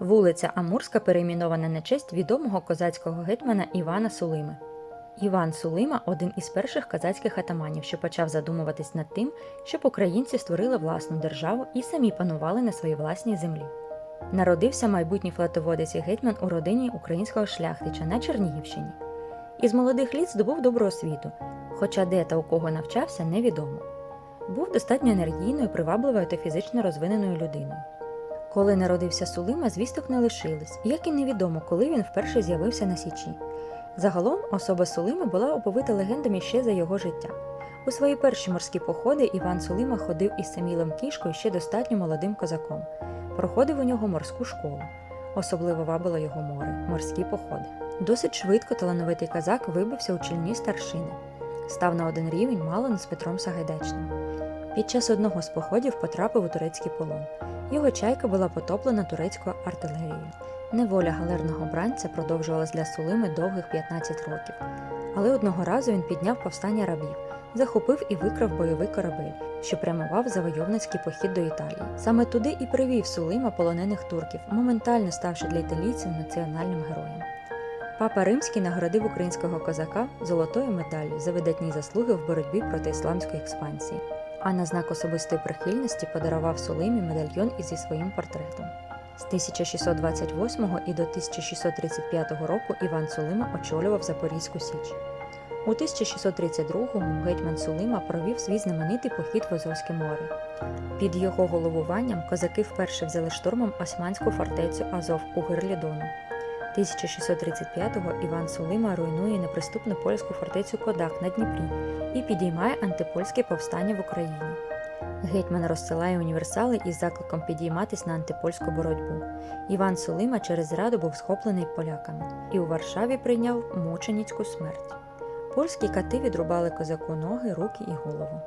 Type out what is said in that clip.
Вулиця Амурська перейменована на честь відомого козацького гетьмана Івана Сулими. Іван Сулима один із перших козацьких атаманів, що почав задумуватись над тим, щоб українці створили власну державу і самі панували на своїй власній землі. Народився майбутній флотоводець і гетьман у родині українського шляхтича на Чернігівщині. Із молодих літ здобув добру освіту, хоча де та у кого навчався, невідомо. Був достатньо енергійною, привабливою та фізично розвиненою людиною. Коли народився Сулима, звісток не лишилось, як і невідомо, коли він вперше з'явився на Січі. Загалом особа Сулими була оповита легендами ще за його життя. У свої перші морські походи Іван Сулима ходив із Самілем Кішкою ще достатньо молодим козаком. Проходив у нього морську школу. Особливо вабило його море, морські походи. Досить швидко талановитий козак вибився у чільні старшини. Став на один рівень мало не з Петром Сагайдачним. Під час одного з походів потрапив у турецький полон. Його чайка була потоплена турецькою артилерією. Неволя галерного бранця продовжувалась для Сулими довгих 15 років. Але одного разу він підняв повстання рабів, захопив і викрав бойовий корабель, що прямував завойовницький похід до Італії. Саме туди і привів Сулима полонених турків, моментально ставши для італійців національним героєм. Папа Римський нагородив українського козака золотою медаллю за видатні заслуги в боротьбі проти ісламської експансії, а на знак особистої прихильності подарував Сулимі медальйон зі своїм портретом. З 1628 і до 1635 року Іван Сулима очолював Запорізьку Січ. У 1632-му гетьман Сулима провів свій знаменитий похід в Азовське море. Під його головуванням козаки вперше взяли штурмом османську фортецю Азов у гирлі Дону. 1635-го Іван Сулима руйнує неприступну польську фортецю Кодак на Дніпрі і підіймає антипольське повстання в Україні. Гетьман розсилає універсали із закликом підійматись на антипольську боротьбу. Іван Сулима через зраду був схоплений поляками і у Варшаві прийняв мученицьку смерть. Польські кати відрубали козаку ноги, руки і голову.